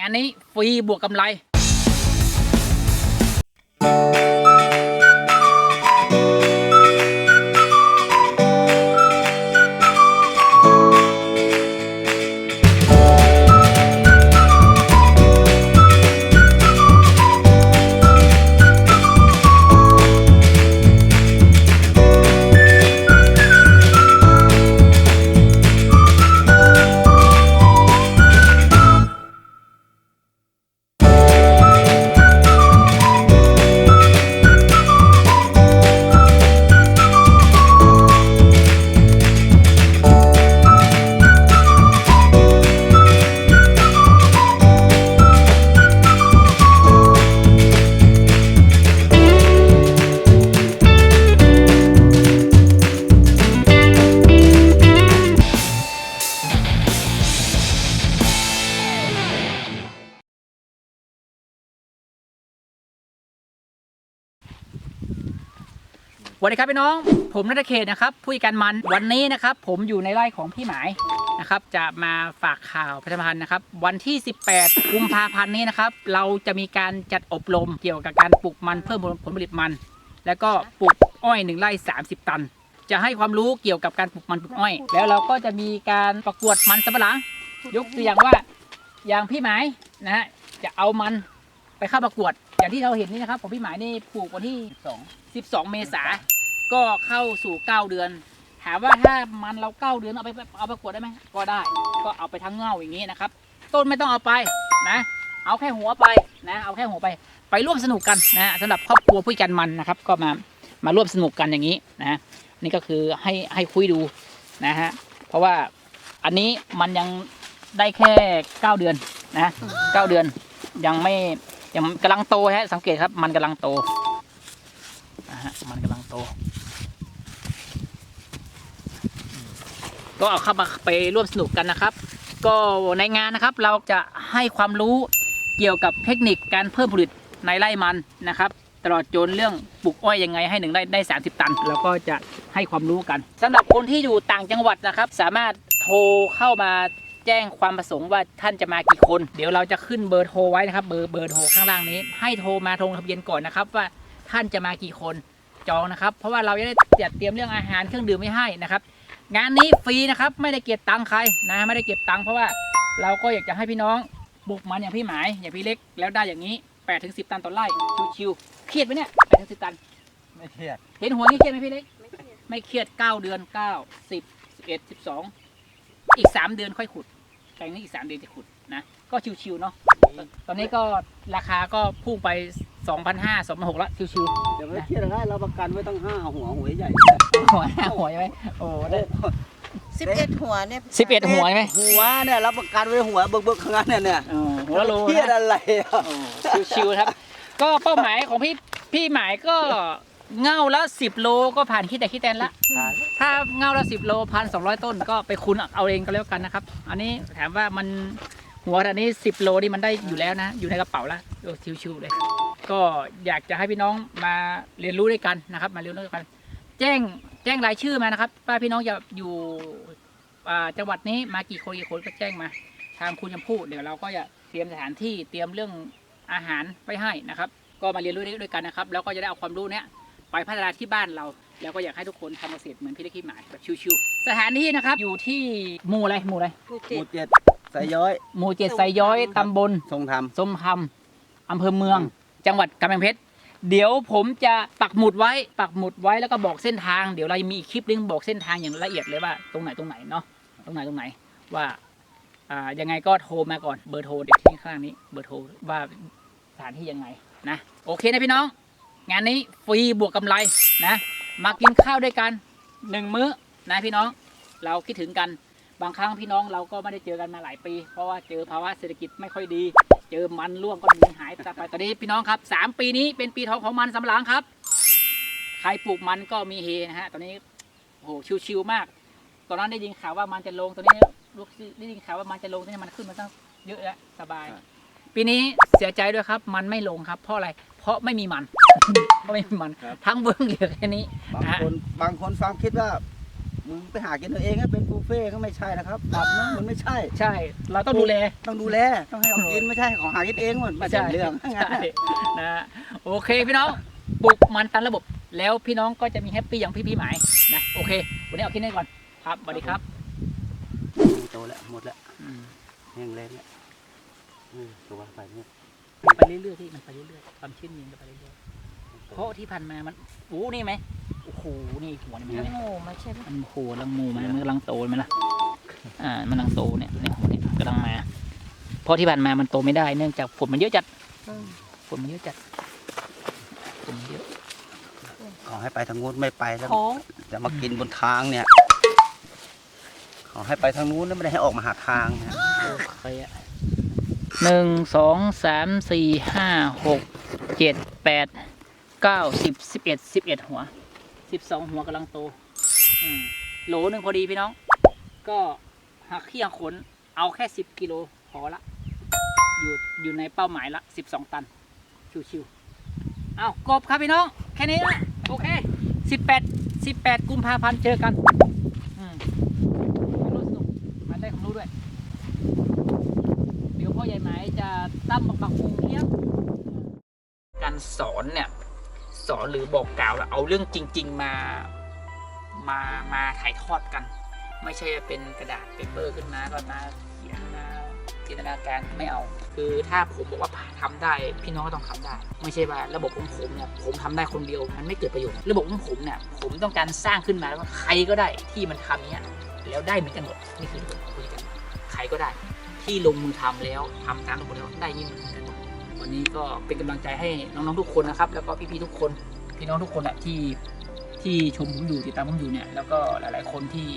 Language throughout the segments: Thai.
งานนี้ฟรีบวกกำไร สวัสดีครับพี่น้อง ผมนัทเขตนะครับผู้จัดการมันวันนี้นะครับ ผมอยู่ในไร่ของพี่หมายนะครับจะมาฝากข่าวประชาสัมพันธ์นะครับ วันที่ 18 กุมภาพันธ์นี้นะครับ เราจะมีการจัดอบรมเกี่ยวกับการปลูกมันเพิ่มผลผลิตมัน แล้วก็ปลูกอ้อยหนึ่งไร่ 30 ตัน จะให้ความรู้เกี่ยวกับการปลูกมันปลูกอ้อย แล้วเราก็จะมีการประกวดมันสำปะหลัง ยกตัวอย่างว่าอย่างพี่หมายนะฮะจะเอามันไปเข้าประกวด อย่างที่เราเห็นนี่นะครับของพี่หมายนี่ปลูกวันที่ 12เมษา ก็เข้าสู่ 9 เดือน ถามว่าถ้ามันเรา 9 เดือนเอาไปเอาประกวดได้ไหมก็ได้ ก็เอาไปทั้งเง่าอย่างนี้นะครับ ต้นไม่ต้องเอาไปนะ เอาแค่หัวไปนะ เอาแค่หัวไป ไปร่วมสนุกกันนะสำหรับครอบครัวผู้จัดการมันนะครับ ก็มามาร่วมสนุกกันอย่างนี้นะนี่ก็คือให้ให้คุยดูนะฮะเพราะว่าอันนี้มันยังได้แค่ 9 เดือนนะเก้าเดือนยังไม่ยังกำลังโตฮะสังเกตครับมันกำลังโตนะฮะมันกำลังโต ก็เอาเข้ามาไปร่วมสนุกกันนะครับ ก็ในงานนะครับเราจะให้ความรู้เกี่ยวกับเทคนิคการเพิ่มผลิตในไร่มันนะครับ ตลอดจนเรื่องปลูกอ้อยยังไงให้หนึ่งได้ได้ 30 ตันแล้วก็จะให้ความรู้กันสำหรับคนที่อยู่ต่างจังหวัดนะครับ สามารถโทรเข้ามาแจ้งความประสงค์ว่าท่านจะมากี่คน เดี๋ยวเราจะขึ้นเบอร์โทรไว้นะครับ เบอร์เบอร์โทรข้างล่างนี้ ให้โทรมาโทรทะเบียนก่อนนะครับว่าท่านจะมากี่คนจองนะครับ เพราะว่าเราจะได้จัดเตรียมเรื่องอาหารเครื่องดื่มไว้ให้นะครับ งานนี้ฟรีนะครับไม่ได้เก็บตังค์ใครนะไม่ได้เก็บตังค์เพราะว่าเราก็อยากจะให้พี่น้องบุกมันอย่างพี่หมายอย่างพี่เล็กแล้วได้อย่างนี้8ถึง10ตันต่อไร่ชิวๆเครียดไหมเนี่ย8ถึง10ตันไม่เครียดเห็นหัวนี่เครียดไหมพี่เล็กไม่เครียด9เดือน9 10 11 12อีก3เดือนค่อยขุดแปลงนี้อีก3เดือนจะขุดนะก็ชิวๆเนาะตอนนี้ก็ราคาก็พุ่งไป 2,500 2,600แล้วชิวเดี๋ยวไม่เครียดอะไรเราประกันไว้ตั้งห้าหัวหวยใหญ่ๆหัวหน้าหัวใช่ไหมโอ้ได้สิบเอ็ดหัวเนี่ย11หัวใช่ไหมหัวเนี่ยรับประกันไว้หัวเบิกๆข้างนั้นเนี่ยเนี่ยเออหัวละโลเครียดนะอะไรอะโอ้ชิวๆครับ ก็เป้าหมายของพี่พี่หมายก็เงาละสิบโลก็ผ่านคิดแต่คิดแตนละ ถ้าเงาละสิบโลพันสองร้อยต้นก็ไปคูณเอาเองก็แล้วกันนะครับ อันนี้ถามว่ามันหัวอันนี้สิบโลนี่มันได้อยู่แล้วนะ อยู่ในกระเป๋าแล้วโอ้ชิวๆเลย ก็อยากจะให้พี่น้องมาเรียนรู้ด้วยกันนะครับมาเรียนรู้ด้วยกัน แจ้งแจ้งรายชื่อมานะครับว่าพี่น้องจะอยู่อ่าจังหวัดนี้มากี่คนกี่คนก็แจ้งมา ทางคุณชมพู่เดี๋ยวเราก็จะเตรียมสถานที่เตรียมเรื่องอาหารไว้ให้นะครับ ก็มาเรียนรู้ด้วยกันนะครับ แล้วก็จะได้เอาความรู้เนี้ยไปพัฒนาที่บ้านเรา แล้วก็อยากให้ทุกคนทำเกษตรเหมือนพี่เล็กพี่หมายแบบชิวๆสถานที่นะครับอยู่ที่หมู่อะไรหมู่อะไรภูหเก็มูตเจ็ดสายย้อย หมู่เจ็ดไซย้อยตำบลทรงธรรมส้มคำอำเภอเมือง จังหวัดกำแพงเพชรเดี๋ยวผมจะปักหมุดไว้ปักหมุดไว้แล้วก็บอกเส้นทางเดี๋ยวเรามีอีกคลิปนึงบอกเส้นทางอย่างละเอียดเลยว่า ตรงไหนตรงไหนเนาะตรงไหนตรงไหนว่าอ่ายังไงก็โทรมาก่อนเบอร์โทรเด็กที่ข้างนี้เบอร์โทรว่าสถานที่ยังไงนะโอเคนะพี่น้อง งานนี้ฟรีบวกกำไรนะมากินข้าวด้วยกันหนึ่งมื้อนะพี่น้องเราคิดถึงกันบางครั้งพี่น้องเราก็ไม่ได้เจอกันมาหลายปี เพราะว่าเจอภาวะเศรษฐกิจไม่ค่อยดี เจอมันร่วงก็หนีหายไปไปตอนนี้พี่น้องครับสามปีนี้เป็นปีทองของมันสำปะหลังครับ ใครปลูกมันก็มีเฮนะฮะตอนนี้โอ้โหชิวๆมาก ตอนนั้นได้ยินข่าวว่ามันจะลงตอนนี้ลูกได้ยินข่าวว่ามันจะลงตอนนี้มันขึ้นมาตั้งเยอะแล้วสบาย ปีนี้เสียใจด้วยครับ มันไม่ลงครับ เพราะอะไรเพราะไม่มีมันเพราะไม่มีมัน ทั้งเบื้องเหลือแค่นี้บางคนบางคนฟังคิดว่า มึงไปหากินตัวเองก็เป็นบุฟเฟ่ต์ก็ไม่ใช่นะครับปรับนะมันไม่ใช่ ใช่ เราต้องดูแล ต้องดูแลต้องให้เขากินไม่ใช่ของหากินเองมันไม่ใช่เรื่องงั้นใช่ น่ะนะโอเคพี่น้องปลูกมันตันระบบ แล้วพี่น้องก็จะมีแฮปปี้อย่างพี่พี่ๆหมายนะโอเค วันนี้เอาแค่นี้ก่อนครับสวัสดีครับโตแล้วหมดแล้วอืมแห้งแรงแล้วเออตัวไปเนี่ยไปเรื่อยๆที่มันไปเรื่อยๆความชื้นมีมันไปเรื่อยๆเพราะที่ผ่านมามันโอ้นี่ไหม โอ้โห นี่หัวนี่มันน้ำเนี่ยหมูมาใช่ไหมมันโผล่ลังมูมันมันกำลังโตไหมล่ะ อ่า มันกำลังโตเนี่ยเนี่ยหัวเนี่ยกำลังมา เพราะที่ผ่านมามันโตไม่ได้เนื่องจากฝนมันเยอะจัด อืมฝนมันเยอะจัด ฝนมันเยอะขอให้ไปทางนู้นไม่ไปแล้วโค้งจะมากินบนทางเนี่ยขอให้ไปทางนู้นแล้วไม่ได้ให้ออกมาหาทางนะโอเคอะหนึ่งสองสามสี่ห้าหกเจ็ดแปดเก้าสิบสิบเอ็ดสิบเอ็ดหัว สิบสองหัวกำลังโตอืมโหลหนึ่งพอดีพี่น้อง ก็หักเขี้ยงขนเอาแค่สิบกิโลพอละ อยู่อยู่ในเป้าหมายละสิบสองตัน ชิวๆเอากบครับพี่น้อง แค่นี้ละโอเคสิบแปดสิบแปดกุมภาพันธ์เจอกันอืมสนุกสนุกมาได้ของรู้ด้วย เดี๋ยวพ่อใหญ่ไหมจะตั้มบักบักฮงเลี้ยงการสอนเนี่ย สอนหรือบอกกล่าวเอาเรื่องจริง ๆ มามามาถ่ายทอดกัน ไม่ใช่เป็นกระดาษเปเปอร์ขึ้นมาก็มาเขียนมาจินตนาการไม่เอา คือถ้าผมบอกว่าทำได้ พี่น้องก็ต้องทำได้ ไม่ใช่ว่าระบบของผมเนี่ยผมทำได้คนเดียวมันไม่เกิดประโยชน์ระบบของผมเนี่ยผมต้องการสร้างขึ้นมาว่าใครก็ได้ที่มันทำเนี้ยแล้วได้เหมือนกันหมดนี่คือคุยกันใครก็ได้ที่ลงมือทำแล้วทำตามระบบแล้วได้ยิ่งเหมือนกัน วันนี้ก็เป็นกำลังใจให้น้องๆทุกคนนะครับ แล้วก็พี่ๆทุกคนพี่น้องทุกคนอะที่ที่ชมผมอยู่ติดตามผมอยู่เนี่ยแล้วก็หลายๆคนที่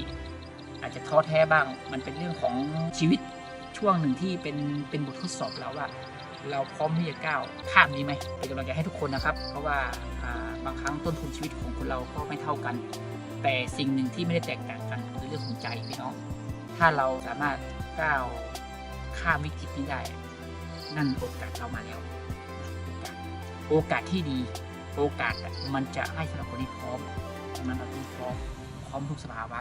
อาจจะท้อแท้บ้าง มันเป็นเรื่องของชีวิตช่วงหนึ่งที่เป็นเป็นบททดสอบเราว่า เราพร้อมที่จะก้าวข้ามนี้ไหมเป็นกำลังใจให้ทุกคนนะครับ เพราะว่าอ่าบางครั้งต้นทุนชีวิตของคนเราก็ไม่เท่ากัน แต่สิ่งหนึ่งที่ไม่ได้แตกต่างกันคือเรื่องของใจพี่น้อง ถ้าเราสามารถก้าวข้ามวิกฤตนี้ได้ นั่นโอกาสเรามาแล้ว โอกาสที่ดี โอกาสมันจะให้สำหรับคนที่พร้อมดังนั้นเราต้องพร้อมพร้อมทุกสภาวะ